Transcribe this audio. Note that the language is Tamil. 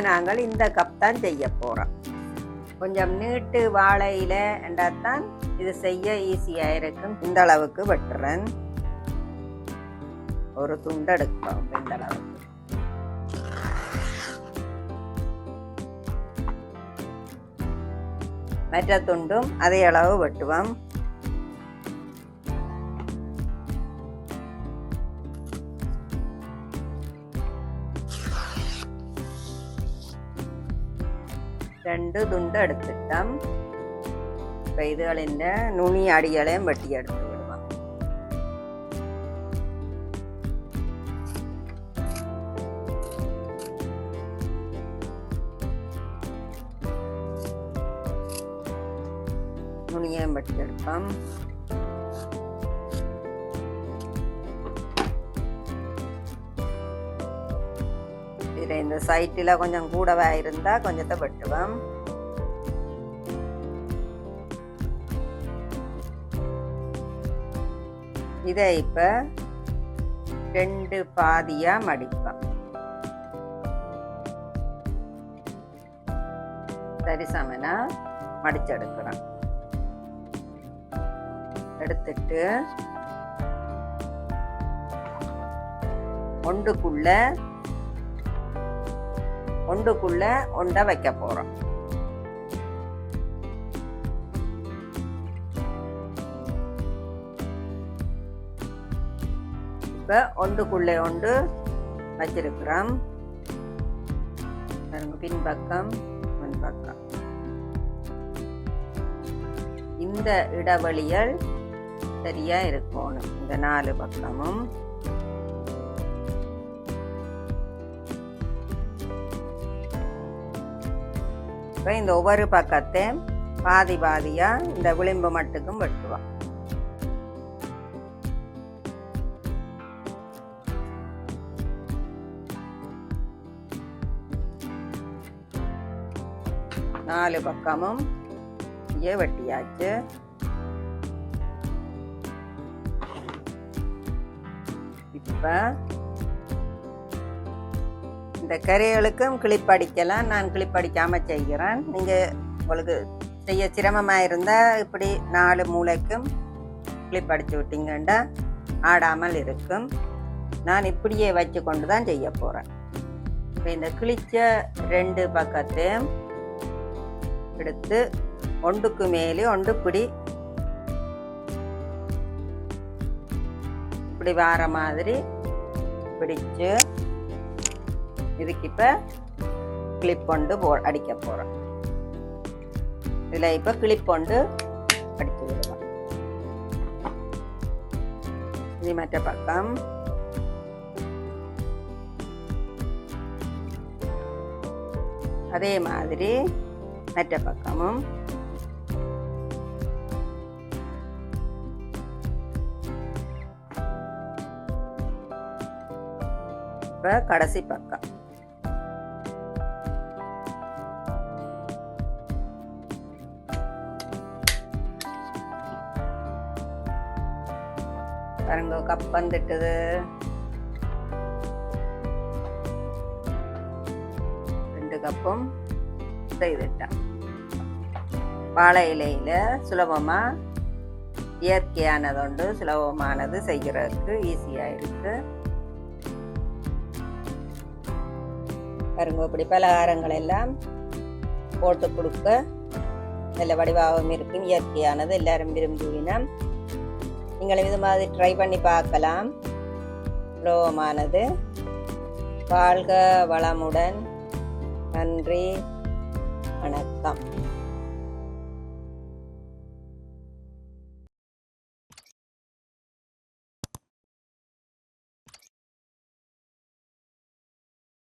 நாங்கள் இந்த கப் தான் செய்ய போகிறோம் கொஞ்சம் நீட்டு வாழையில் என்றால் இது செய்ய ஈஸியாக இருக்கும். இந்த அளவுக்கு வெட்டுறேன். ஒரு துண்டு எடுப்போம் இந்த அளவுக்கு. மற்ற துண்டும் அதே அளவு வெட்டுவோம். രണ്ട് തുണ്ട് എടുത്തിട്ടാം അപ്പം ഇതുകളിൻ്റെ നുണി അടികളെയും വെട്ടിയെടുത്ത് വിടുക നുണിയേയും വെട്ടിയെടുക്കാം இந்த சைட்டில் கொஞ்சம் கூடவே இருந்தால் கொஞ்சத்தை வெட்டுவேன். இதை இப்போ ரெண்டு பாதியாக மடிப்பேன். சரி சமனா மடிச்செடுக்கிறேன். எடுத்துட்டு ஒன்றுக்குள்ள ஒன்றுக்குள்ள ஒன்றை வைக்க போகிறோம் இப்போ ஒன்றுக்குள்ளே ஒன்று வச்சிருக்கிறோம். பாருங்க பின்பக்கம் முன்பக்கம். இந்த இடைவெளிகள் சரியா இருக்கணும். இந்த நாலு பக்கமும். இப்போ இந்த ஒவ்வொரு பக்கத்தையும் பாதி பாதியாக இந்த விளிம்பு மட்டுக்கும் வெட்டுவோம். நாலு பக்கமும் இங்கே வெட்டியாச்சு. இப்போ இந்த கரைகளுக்கும் கிளிப்படிக்கலாம் நான் கிளிப்படிக்காமல் செய்கிறேன். நீங்கள் உங்களுக்கு செய்ய சிரமமாக இருந்தால் இப்படி நாலு மூளைக்கும் கிளிப்படித்து அடித்து ஆடாமல் இருக்கும். நான் இப்படியே வச்சு கொண்டு தான் செய்ய போகிறேன் இப்போ இந்த கிழிச்ச ரெண்டு பக்கத்தையும் எடுத்து ஒன்றுக்கு மேலே ஒன்று இப்படி இப்படி வார மாதிரி பிடிச்சு இதுக்கு இப்போ கிளிப் கொண்டு போ அடிக்க போகிறோம் இதில் இப்போ கிளிப் கொண்டு அடித்து விடுவோம். இது மற்ற பக்கம். அதே மாதிரி மற்ற பக்கமும். இப்போ கடைசி பக்கம். பாருங்க கப் வந்துட்டுது. ரெண்டு கப்பும் செய்துட்டேன். வாழை இலையில் சுலபமாக இயற்கையானதுண்டு சுலபமானது செய்கிறதுக்கு ஈஸியாக இருக்குது பாருங்க இப்படி பலகாரங்கள் எல்லாம் போட்டு கொடுக்க நல்ல வடிவாகவும் இருக்கும் இயற்கையானது எல்லாரும் விரும்புவினம் நீங்கள் இது மாதிரி ட்ரை பண்ணி பார்க்கலாம். சுலபமானது வாழ்க வளமுடன். நன்றி. வணக்கம்.